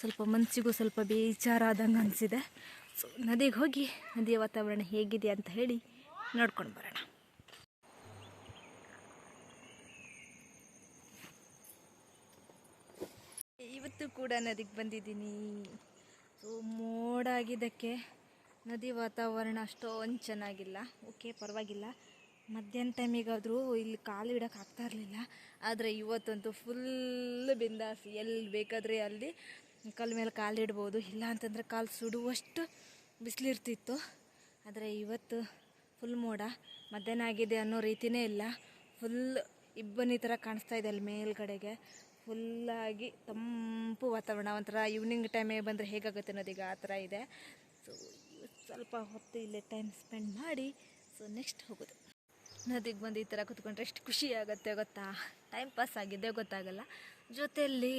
ಸ್ವಲ್ಪ ಮನಸ್ಸಿಗೂ ಸ್ವಲ್ಪ ಬೇಜಾರಾದಂಗೆ ಅನಿಸಿದೆ. ಸೊ ನದಿಗೆ ಹೋಗಿ ನದಿಯ ವಾತಾವರಣ ಹೇಗಿದೆ ಅಂತ ಹೇಳಿ ನೋಡ್ಕೊಂಡು ಬರೋಣ. ಇವತ್ತು ಕೂಡ ನದಿಗೆ ಬಂದಿದ್ದೀನಿ. ಸೊ ಮೋಡ ಆಗಿದ್ದಕ್ಕೆ ನದಿ ವಾತಾವರಣ ಅಷ್ಟೊಂದು ಚೆನ್ನಾಗಿಲ್ಲ. ಓಕೆ ಪರವಾಗಿಲ್ಲ. ಮಧ್ಯಾಹ್ನ ಟೈಮಿಗಾದರೂ ಇಲ್ಲಿ ಕಾಲು ಇಡೋಕೆ ಆಗ್ತಾ ಇರಲಿಲ್ಲ. ಆದರೆ ಇವತ್ತಂತೂ ಫುಲ್ ಬಿಂದಾಸ್. ಎಲ್ಲಿ ಬೇಕಾದರೆ ಅಲ್ಲಿ ಕಲ್ ಮೇಲೆ ಕಾಲು ಇಡ್ಬೋದು. ಇಲ್ಲ ಅಂತಂದರೆ ಕಾಲು ಸುಡುವಷ್ಟು ಬಿಸಿಲಿರ್ತಿತ್ತು. ಆದರೆ ಇವತ್ತು ಫುಲ್ ಮೋಡ. ಮಧ್ಯಾಹ್ನ ಆಗಿದೆ ಅನ್ನೋ ರೀತಿಯೇ ಇಲ್ಲ. ಫುಲ್ ಇಬ್ಬನಿ ಥರ ಕಾಣಿಸ್ತಾ ಇದೆ ಅಲ್ಲಿ ಮೇಲ್ಗಡೆಗೆ. ಫುಲ್ಲಾಗಿ ತಂಪು ವಾತಾವರಣ, ಒಂಥರ ಈವ್ನಿಂಗ್ ಟೈಮಿಗೆ ಬಂದರೆ ಹೇಗಾಗುತ್ತೆ ಅನ್ನೋದೀಗ ಆ ಥರ ಇದೆ. ಸೊ ಸ್ವಲ್ಪ ಹೊತ್ತು ಇಲ್ಲೇ ಟೈಮ್ ಸ್ಪೆಂಡ್ ಮಾಡಿ ಸೊ ನೆಕ್ಸ್ಟ್ ಹೋಗೋದು. ನದಿಗೆ ಬಂದು ಈ ಥರ ಕುತ್ಕೊಂಡ್ರೆ ಎಷ್ಟು ಖುಷಿ ಆಗುತ್ತೆ ಗೊತ್ತಾ? ಟೈಮ್ ಪಾಸ್ ಆಗಿದೆ, ಗೊತ್ತಾಗಲ್ಲ. ಜೊತೆಯಲ್ಲಿ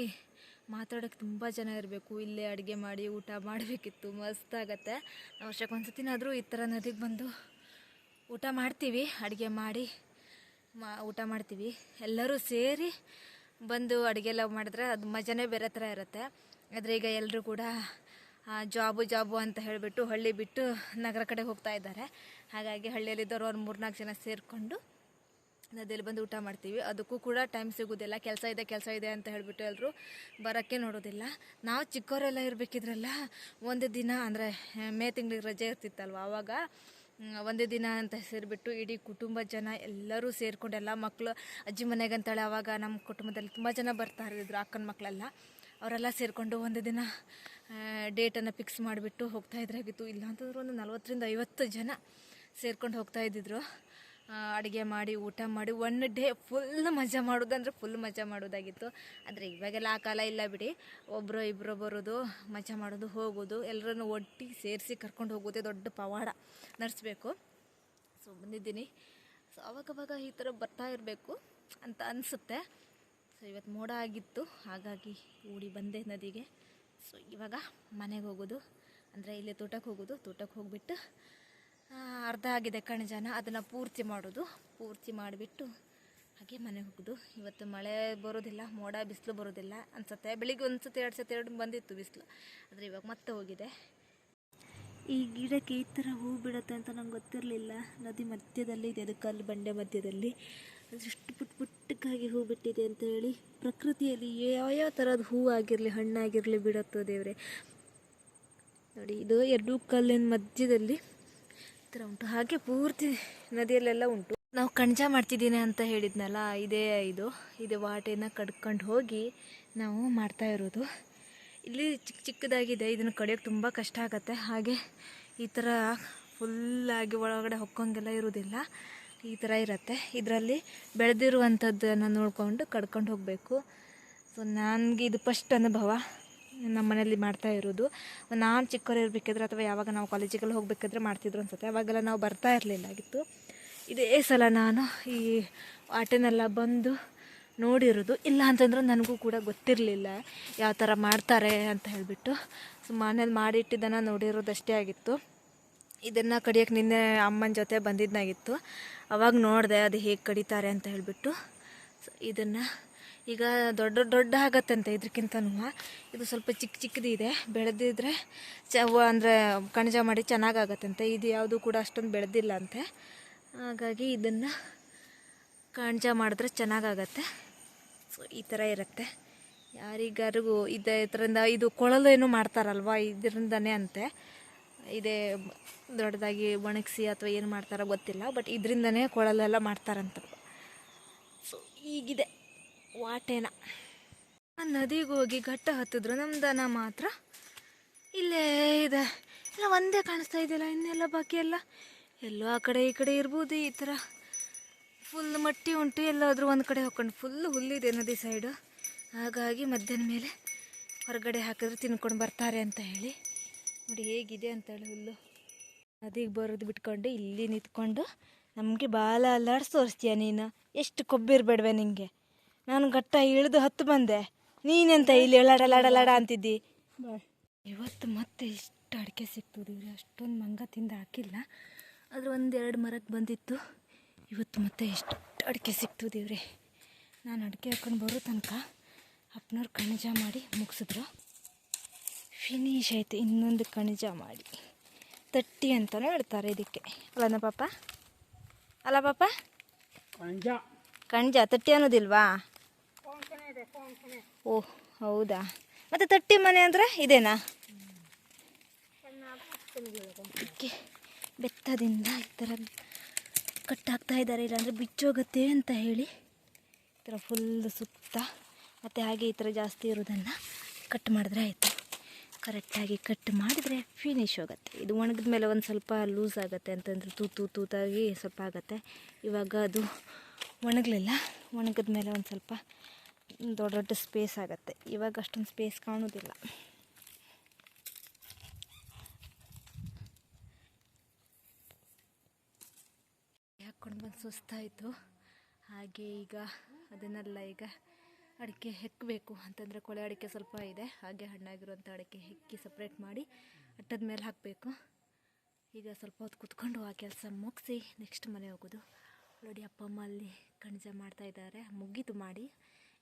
ಮಾತಾಡೋಕ್ಕೆ ತುಂಬ ಜನ ಇರಬೇಕು. ಇಲ್ಲೇ ಅಡುಗೆ ಮಾಡಿ, ಊಟ ಮಾಡಬೇಕಿತ್ತು ಮಸ್ತಾಗತ್ತೆ ನಾವು ವರ್ಷಕ್ಕೊಂದ್ಸತಿನಾದರೂ ಈ ಥರ ನದಿಗೆ ಬಂದು ಊಟ ಮಾಡ್ತೀವಿ, ಅಡುಗೆ ಮಾಡಿ, ಮಾ, ಊಟ ಮಾಡ್ತೀವಿ. ಎಲ್ಲರೂ ಸೇರಿ ಬಂದು ಅಡುಗೆ ಎಲ್ಲ ಮಾಡಿದ್ರೆ ಅದು ಮಜಾನೇ ಬೇರೆ ಥರ ಇರುತ್ತೆ. ಆದರೆ ಈಗ ಎಲ್ಲರೂ ಕೂಡ ಜಾಬು ಜಾಬು ಅಂತ ಹೇಳಿಬಿಟ್ಟು ಹಳ್ಳಿ ಬಿಟ್ಟು ನಗರ ಕಡೆ ಹೋಗ್ತಾ ಇದ್ದಾರೆ. ಹಾಗಾಗಿ ಹಳ್ಳಿಯಲ್ಲಿದ್ದವರು ಒಂದು ಮೂರ್ನಾಲ್ಕು ಜನ ಸೇರಿಕೊಂಡು ನದಿಯಲ್ಲಿ ಬಂದು ಊಟ ಮಾಡ್ತೀವಿ. ಅದಕ್ಕೂ ಕೂಡ ಟೈಮ್ ಸಿಗೋದಿಲ್ಲ. ಕೆಲಸ ಇದೆ ಕೆಲಸ ಇದೆ ಅಂತ ಹೇಳಿಬಿಟ್ಟು ಎಲ್ಲರೂ ಬರೋಕ್ಕೆ ನೋಡೋದಿಲ್ಲ. ನಾವು ಚಿಕ್ಕವರೆಲ್ಲ ಇರಬೇಕಿದ್ರಲ್ಲ, ಒಂದು ದಿನ ಅಂದರೆ, ಮೇ ತಿಂಗಳಿಗೆ ರಜೆ ಇರ್ತಿತ್ತಲ್ವ ಆವಾಗ ಒಂದೇ ದಿನ ಅಂತ ಸೇರಿಬಿಟ್ಟು ಇಡೀ ಕುಟುಂಬ ಜನ ಎಲ್ಲರೂ ಸೇರಿಕೊಂಡು ಎಲ್ಲ ಮಕ್ಕಳು ಅಜ್ಜಿ ಮನೆಗೆ ಅಂತಾಳೆ ಆವಾಗ ನಮ್ಮ ಕುಟುಂಬದಲ್ಲಿ ತುಂಬ ಜನ ಬರ್ತಾ ಇದ್ರು ಅಕ್ಕನ ಮಕ್ಕಳೆಲ್ಲ ಅವರೆಲ್ಲ ಸೇರಿಕೊಂಡು ಒಂದು ದಿನ ಡೇಟನ್ನು ಫಿಕ್ಸ್ ಮಾಡಿಬಿಟ್ಟು ಹೋಗ್ತಾ ಇದ್ರಾಗಿತ್ತು. ಇಲ್ಲ ಅಂತಂದ್ರೆ ಒಂದು ನಲ್ವತ್ತರಿಂದ ಐವತ್ತು ಜನ ಸೇರ್ಕೊಂಡು ಹೋಗ್ತಾ ಇದ್ದಿದ್ರು. ಅಡುಗೆ ಮಾಡಿ, ಊಟ ಮಾಡಿ ಒನ್ ಡೇ ಫುಲ್ ಮಜಾ ಮಾಡೋದಂದ್ರೆ ಫುಲ್ ಮಜಾ ಮಾಡೋದಾಗಿತ್ತು. ಆದರೆ ಇವಾಗೆಲ್ಲ ಆ ಕಾಲ ಇಲ್ಲ ಬಿಡಿ. ಒಬ್ಬರು ಇಬ್ಬರು ಬರೋದು, ಮಜಾ ಮಾಡೋದು, ಹೋಗೋದು ಎಲ್ಲರನ್ನು ಒಟ್ಟಿಗೆ ಸೇರಿಸಿ ಕರ್ಕೊಂಡು ಹೋಗೋದೇ ದೊಡ್ಡ ಪವಾಡ. ನಡೆಸ್ಬೇಕು. ಸೊ ಬಂದಿದ್ದೀನಿ. ಸೊ ಅವಾಗವಾಗ ಈ ಥರ ಬರ್ತಾ ಇರಬೇಕು ಅಂತ ಅನಿಸುತ್ತೆ. ಸೊ ಇವತ್ತು ಮೋಡ ಆಗಿತ್ತು. ಹಾಗಾಗಿ ಓಡಿ ಬಂದೆ ನದಿಗೆ. ಸೊ ಇವಾಗ ಮನೆಗೆ ಹೋಗೋದು. ಅಂದರೆ ಇಲ್ಲೇ ತೋಟಕ್ಕೆ ಹೋಗೋದು. ತೋಟಕ್ಕೆ ಹೋಗ್ಬಿಟ್ಟು ಅರ್ಧ ಆಗಿದೆ ಕಣಜಾನ ಅದನ್ನು ಪೂರ್ತಿ ಮಾಡೋದು. ಪೂರ್ತಿ ಮಾಡಿಬಿಟ್ಟು ಹಾಗೆ ಮನೆಗೆ ಹೋಗೋದು. ಇವತ್ತು ಮಳೆ ಬರೋದಿಲ್ಲ, ಮೋಡ, ಬಿಸಿಲು ಬರೋದಿಲ್ಲ. ಅನ್ಸುತ್ತೆ, ಬೆಳಿಗ್ಗೆ ಒಂದು ಸತಿ ಎರಡು ಸತಿ, ಎರಡು ಬಂದಿತ್ತು ಬಿಸಿಲು. ಆದರೆ ಇವಾಗ ಮತ್ತೆ ಹೋಗಿದೆ. ಈ ಗಿಡಕ್ಕೆ ಈ ಥರ ಹೂ ಬಿಡುತ್ತೆ ಅಂತ ನಂಗೆ ಗೊತ್ತಿರಲಿಲ್ಲ. ನದಿ ಮಧ್ಯದಲ್ಲಿ ಇದೆ ಅದು ಕಲ್ಲು ಬಂಡೆ ಮಧ್ಯದಲ್ಲಿ. ಅದೆಷ್ಟು ಪುಟ್ ಪುಟ್ಟಕ್ಕಾಗಿ ಹೂ ಬಿಟ್ಟಿದೆ ಅಂತ ಹೇಳಿ ಪ್ರಕೃತಿಯಲ್ಲಿ ಯಾವ್ಯಾವ ಥರದ ಹೂ ಆಗಿರಲಿ, ಹಣ್ಣಾಗಿರಲಿ ಬಿಡುತ್ತೋ ದೇವ್ರೆ. ನೋಡಿ, ಇದು ಎರಡು ಕಲ್ಲಿನ ಮಧ್ಯದಲ್ಲಿ ಥರ ಉಂಟು. ಹಾಗೆ ಪೂರ್ತಿ ನದಿಯಲ್ಲೆಲ್ಲ ಉಂಟು. ನಾವು ಕಣಜ ಮಾಡ್ತಿದ್ದೀನಿ ಅಂತ ಹೇಳಿದ್ನಲ್ಲ, ಇದೇ ಇದು. ಇದೆ ವಾಟೆನ ಕಡ್ಕೊಂಡು ಹೋಗಿ ನಾವು ಮಾಡ್ತಾ ಇರೋದು. ಇಲ್ಲಿ ಚಿಕ್ಕ ಚಿಕ್ಕದಾಗಿದೆ, ಇದನ್ನು ಕಡಿಯೋಕ್ಕೆ ತುಂಬ ಕಷ್ಟ ಆಗುತ್ತೆ. ಹಾಗೆ ಈ ಥರ ಫುಲ್ಲಾಗಿ ಒಳಗಡೆ ಹೊಕ್ಕೊಂಗೆಲ್ಲ ಇರೋದಿಲ್ಲ. ಈ ಥರ ಇರುತ್ತೆ. ಇದರಲ್ಲಿ ಬೆಳೆದಿರುವಂಥದ್ದನ್ನು ನೋಡಿಕೊಂಡು ಕಡ್ಕೊಂಡು ಹೋಗಬೇಕು. ಸೊ ನನಗೆ ಇದು ಫಸ್ಟ್ ಅನುಭವ. ನಮ್ಮ ಮನೆಯಲ್ಲಿ ಮಾಡ್ತಾ ಇರೋದು. ನಾನು ಚಿಕ್ಕವರು ಇರಬೇಕಿದ್ರೆ ಅಥವಾ ಯಾವಾಗ ನಾವು ಕಾಲೇಜಿಗೆಲ್ಲ ಹೋಗಬೇಕಾದ್ರೆ ಮಾಡ್ತಿದ್ರು ಅನ್ಸುತ್ತೆ. ಅವಾಗೆಲ್ಲ ನಾವು ಬರ್ತಾ ಇರಲಿಲ್ಲ. ಆಗಿತ್ತು. ಇದೇ ಸಲ ನಾನು ಈ ಆಟನೆಲ್ಲ ಬಂದು ನೋಡಿರೋದು. ಇಲ್ಲ ಅಂತಂದ್ರೆ ನನಗೂ ಕೂಡ ಗೊತ್ತಿರಲಿಲ್ಲ. ಯಾವ ಥರ ಮಾಡ್ತಾರೆ ಅಂತ ಹೇಳಿಬಿಟ್ಟು ಸೊ ಮನೇಲಿ ಮಾಡಿಟ್ಟಿದ್ದನ್ನು ನೋಡಿರೋದಷ್ಟೇ ಆಗಿತ್ತು. ಇದನ್ನು ಕಡಿಯೋಕ್ಕೆ ನಿನ್ನೆ ಅಮ್ಮನ ಜೊತೆ ಬಂದಿದ್ದಾಗಿತ್ತು ಅವಾಗ ನೋಡಿದೆ ಅದು ಹೇಗೆ ಕಡಿತಾರೆ ಅಂತ ಹೇಳಿಬಿಟ್ಟು. ಇದನ್ನು ಈಗ ದೊಡ್ಡ ದೊಡ್ಡ ಆಗತ್ತಂತೆ ಇದಕ್ಕಿಂತನೂ ಇದು ಸ್ವಲ್ಪ ಚಿಕ್ಕ ಚಿಕ್ಕದಿದೆ ಬೆಳೆದಿದ್ರೆ ಚ ಅಂದರೆ ಕಣಜ ಮಾಡಿ ಚೆನ್ನಾಗಾಗತ್ತಂತೆ. ಇದು ಯಾವುದು ಕೂಡ ಅಷ್ಟೊಂದು ಬೆಳೆದಿಲ್ಲ ಅಂತೆ ಹಾಗಾಗಿ ಇದನ್ನು ಕಣಜ ಮಾಡಿದ್ರೆ ಚೆನ್ನಾಗಾಗತ್ತೆ. ಸೊ ಈ ಥರ ಇರುತ್ತೆ. ಯಾರಿಗಾರಿಗೂ ಇದೇ ಇದರಿಂದ ಇದು ಕೊಳಲು ಏನು ಮಾಡ್ತಾರಲ್ವ? ಇದರಿಂದನೇ ಅಂತೆ. ಇದೇ ದೊಡ್ಡದಾಗಿ ಒಣಗಿಸಿ ಅಥವಾ ಏನು ಮಾಡ್ತಾರೋ ಗೊತ್ತಿಲ್ಲ. ಬಟ್ ಇದರಿಂದನೇ ಕೊಳಲೆಲ್ಲ ಮಾಡ್ತಾರಂತ ಸೊ ಈಗಿದೆ ವಾಟೇನ. ಆ ನದಿಗೆ ಹೋಗಿ ಘಟ್ಟ ಹತ್ತಿದ್ರು ನಮ್ಮ ದನ ಮಾತ್ರ ಇಲ್ಲೇ ಇದೆ. ಇಲ್ಲ, ಒಂದೇ ಕಾಣಿಸ್ತಾ ಇದೆಯಲ್ಲ, ಇನ್ನೆಲ್ಲ ಬಾಕಿ ಎಲ್ಲ? ಎಲ್ಲೋ ಆ ಕಡೆ ಈ ಕಡೆ ಇರ್ಬೋದು ಈ ಥರ. ಫುಲ್ ಮಟ್ಟಿ ಉಂಟು, ಎಲ್ಲಾದರೂ ಒಂದು ಕಡೆ ಹೋಗ್ಕೊಂಡು. ಫುಲ್ ಹುಲ್ಲಿದೆ ನದಿ ಸೈಡು. ಹಾಗಾಗಿ ಮಧ್ಯಾಹ್ನ ಮೇಲೆ ಹೊರಗಡೆ ಹಾಕಿದ್ರೆ ತಿನ್ಕೊಂಡು ಬರ್ತಾರೆ ಅಂತ ಹೇಳಿ. ನೋಡಿ, ಹೇಗಿದೆ ಅಂತೇಳಿ ಹುಲ್ಲು. ನದಿಗೆ ಬರೋದು ಬಿಟ್ಕೊಂಡು ಇಲ್ಲಿ ನಿಂತ್ಕೊಂಡು ನಮಗೆ ಬಾಲ ಅಲ್ಲಾಡ್ಸಿ ತೋರಿಸ್ತೀಯ ನೀನು? ಎಷ್ಟು ಕೊಬ್ಬಿರಬೇಡವೆ ನಿಂಗೆ? ನಾನು ಘಟ್ಟ ಇಳಿದು ಹತ್ತು ಬಂದೆ. ನೀನೆಂತ ಇಲ್ಲಿ ಲಡ ಲಡ ಲಡ ಅಂತಿದ್ದಿ ಇವತ್ತು ಮತ್ತೆ ಇಷ್ಟು ಅಡಿಕೆ ಸಿಕ್ತು ದೇವ್ರೆ ಅಷ್ಟೊಂದು ಮಂಗ ತಿಂದ ಹಾಕಿಲ್ಲ. ಆದರೆ ಒಂದೆರಡು ಮರಕ್ಕೆ ಬಂದಿತ್ತು. ಇವತ್ತು ಮತ್ತೆ ಎಷ್ಟು ಅಡಿಕೆ ಸಿಕ್ತು ಇವ್ರಿ. ನಾನು ಅಡಿಕೆ ಹಾಕೊಂಡು ಬರೋ ತನಕ ಅಪ್ಪನವ್ರು ಕಣಜ ಮಾಡಿ ಮುಗಿಸಿದ್ರು. ಫಿನಿಶ್ ಆಯಿತು. ಇನ್ನೊಂದು ಕಣಜ ಮಾಡಿ. ತಟ್ಟಿ ಅಂತಲೂ ಹೇಳ್ತಾರೆ ಇದಕ್ಕೆ. ಅಲ್ಲನ ಪಾಪ? ಅಲ್ಲ ಪಾಪ? ಕಣಜ ಕಣಜ ತಟ್ಟಿ ಅನ್ನೋದಿಲ್ವಾ? ಓಹ್ ಹೌದಾ? ಮತ್ತು ತಟ್ಟಿ ಮನೆ ಅಂದರೆ ಇದೇನಾ? ಬೆತ್ತದಿಂದ ಈ ಥರ ಆಗ್ತಾ ಇದ್ದಾರೆ ಇಲ್ಲಾಂದರೆ ಬಿಚ್ಚೋಗುತ್ತೆ ಅಂತ ಹೇಳಿ. ಈ ಥರ ಫುಲ್ ಸುತ್ತ ಮತ್ತು ಹಾಗೆ ಈ ಥರ ಜಾಸ್ತಿ ಇರೋದನ್ನು ಕಟ್ ಮಾಡಿದ್ರೆ ಆಯಿತು. ಕರೆಕ್ಟಾಗಿ ಕಟ್ ಮಾಡಿದರೆ ಫಿನಿಶ್ ಹೋಗುತ್ತೆ. ಇದು ಒಣಗಿದ ಮೇಲೆ ಒಂದು ಸ್ವಲ್ಪ ಲೂಸ್ ಆಗುತ್ತೆ ಅಂತಂದ್ರೆ ತೂತು ತೂತಾಗಿ ಸ್ವಲ್ಪ ಆಗುತ್ತೆ. ಇವಾಗ ಅದು ಒಣಗಲಿಲ್ಲ. ಒಣಗಿದ ಮೇಲೆ ಒಂದು ಸ್ವಲ್ಪ ದೊಡ್ಡ ದೊಡ್ಡ ಸ್ಪೇಸ್ ಆಗುತ್ತೆ. ಇವಾಗ ಅಷ್ಟೊಂದು ಸ್ಪೇಸ್ ಕಾಣೋದಿಲ್ಲ. ಹಾಕ್ಕೊಂಡು ಬಂದು ಸುಸ್ತಾಯಿತು. ಹಾಗೆ ಈಗ ಅದನ್ನೆಲ್ಲ ಈಗ ಅಡಿಕೆ ಹೆಕ್ಕಬೇಕು ಅಂತಂದರೆ ಕೊಳೆ ಅಡಿಕೆ ಸ್ವಲ್ಪ ಇದೆ. ಹಾಗೆ ಹಣ್ಣಾಗಿರುವಂಥ ಅಡಿಕೆ ಹೆಕ್ಕಿ ಸಪ್ರೇಟ್ ಮಾಡಿ ಅಟ್ಟದ ಮೇಲೆ ಹಾಕಬೇಕು. ಈಗ ಸ್ವಲ್ಪ ಹೊತ್ತು ಕುತ್ಕೊಂಡು ಆ ಕೆಲಸ ಮುಗಿಸಿ ನೆಕ್ಸ್ಟ್ ಮನೆ ಹೋಗೋದು. ನೋಡಿ ಅಪ್ಪ ಅಮ್ಮ ಅಲ್ಲಿ ಕಣಜ ಮಾಡ್ತಾಯಿದ್ದಾರೆ ಮುಗೀತು ಮಾಡಿ.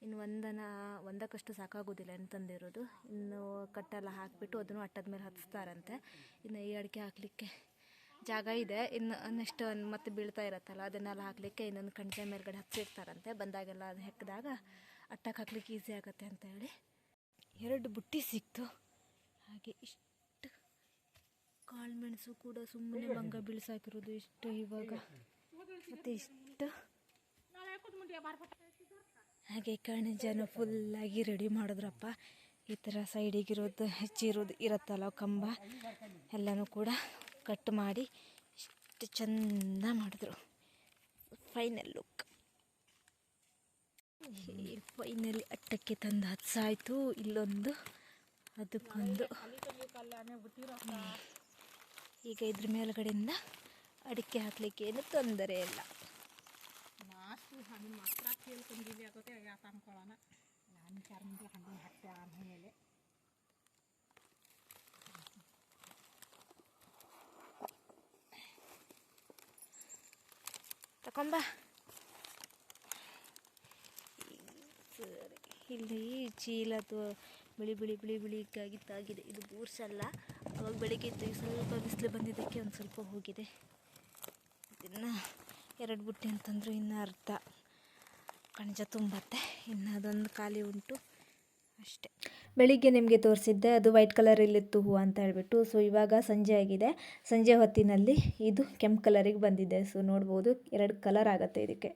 ಇನ್ನು ಒಂದನ, ಒಂದಕ್ಕಷ್ಟು ಸಾಕಾಗೋದಿಲ್ಲ ಅಂತಂದಿರೋದು ಇನ್ನು ಕಟ್ಟೆಲ್ಲ ಹಾಕಿಬಿಟ್ಟು ಅದನ್ನು ಅಟ್ಟದ ಮೇಲೆ ಹತ್ತಿಸ್ತಾರಂತೆ ಇನ್ನು ಈ ಅಡಿಕೆ ಹಾಕಲಿಕ್ಕೆ ಜಾಗ ಇದೆ. ಇನ್ನು ನೆಕ್ಸ್ಟ್ ಮತ್ತೆ ಬೀಳ್ತಾ ಇರತ್ತಲ್ಲ, ಅದನ್ನೆಲ್ಲ ಹಾಕಲಿಕ್ಕೆ ಇನ್ನೊಂದು ಕಣಜ ಮೇಲ್ಗಡೆ ಹಚ್ಚಿರ್ತಾರಂತೆ ಬಂದಾಗೆಲ್ಲ ಅದು ಹೆಕ್ಕಿದಾಗ ಅಟ್ಟಕ್ಕೆ ಹಾಕ್ಲಿಕ್ಕೆ ಈಸಿ ಆಗುತ್ತೆ ಅಂತ ಹೇಳಿ ಎರಡು ಬುಟ್ಟಿ ಸಿಕ್ತು. ಹಾಗೆ ಇಷ್ಟು ಕಾಳುಮೆಣಸು ಕೂಡ ಸುಮ್ಮನೆ ಬಂಗ ಬೀಳ್ಸಾಕಿರೋದು ಇಷ್ಟು ಇವಾಗ. ಮತ್ತು ಇಷ್ಟು ಹಾಗೆ ಕಣಜನ ಫುಲ್ಲಾಗಿ ರೆಡಿ ಮಾಡಿದ್ರಪ್ಪ. ಈ ಥರ ಸೈಡಿಗಿರೋದು ಹೆಚ್ಚಿರೋದು ಇರುತ್ತಲ್ಲ ಕಂಬ. ಎಲ್ಲನೂ ಕೂಡ ಕಟ್ ಮಾಡಿ ಇಷ್ಟು ಚಂದ ಮಾಡಿದ್ರು. ಫೈನಲ್ ಲುಕ್ ಫೈನಲಿ ಅಟ್ಟಕ್ಕೆ ತಂದು ಹತ್ಸಾಯಿತು ಇಲ್ಲೊಂದು, ಅದಕ್ಕೊಂದು. ಈಗ ಇದ್ರ ಮೇಲ್ಗಡೆಯಿಂದ ಅಡಿಕೆ ಹಾಕ್ಲಿಕ್ಕೆ ಏನು ತೊಂದರೆ ಇಲ್ಲ. ಹಣ್ಣು ಮಾತ್ರ ಕೇಳ್ಕೊಂಡಿವಿ ಆಗುತ್ತೆ ಯಾಕೆ ಅನ್ಕೊಳ್ಳೋಣ ನಾನು ಚರ್ಮದ ಹಣ್ಣು ಹಾಕ್ತೆ ಆಮೇಲೆ ತಕೊಂಬ ಸರಿ. ಇಲ್ಲಿ ಚೀಲದು ಬಿಳಿ ಬಿಳಿ ಬಿಳಿ ಬಿಳಿಗಾಗಿದ್ದಾಗಿದೆ ಇದು ಬೂರ್ಸ್ ಅಲ್ಲ ಅವಾಗ ಬೆಳಿಗ್ಗೆ ಇತ್ತು ಈಗ ಸ್ವಲ್ಪ ಬಿಸಿಲು ಬಂದಿದ್ದಕ್ಕೆ ಒಂದು ಸ್ವಲ್ಪ ಹೋಗಿದೆ. ಇದನ್ನು ಎರಡು ಬುಟ್ಟಿ ಅಂತಂದರೆ ಇನ್ನೂ ಅರ್ಧ. ಕಣಜ ತುಂಬತ್ತೆ, ಇನ್ನು ಅದೊಂದು ಖಾಲಿ ಉಂಟು ಅಷ್ಟೇ. ಬೆಳಿಗ್ಗೆ ನಿಮಗೆ ತೋರಿಸಿದ್ದೆ, ಅದು ವೈಟ್ ಕಲರಲ್ಲಿತ್ತು ಹೂವು ಅಂತ ಹೇಳಿಬಿಟ್ಟು. ಸೊ ಇವಾಗ ಸಂಜೆ ಆಗಿದೆ. ಸಂಜೆ ಹೊತ್ತಿನಲ್ಲಿ ಇದು ಕೆಂಪು ಕಲರಿಗೆ ಬಂದಿದೆ. ಸೊ ನೋಡ್ಬೋದು, ಎರಡು ಕಲರ್ ಆಗುತ್ತೆ ಇದಕ್ಕೆ.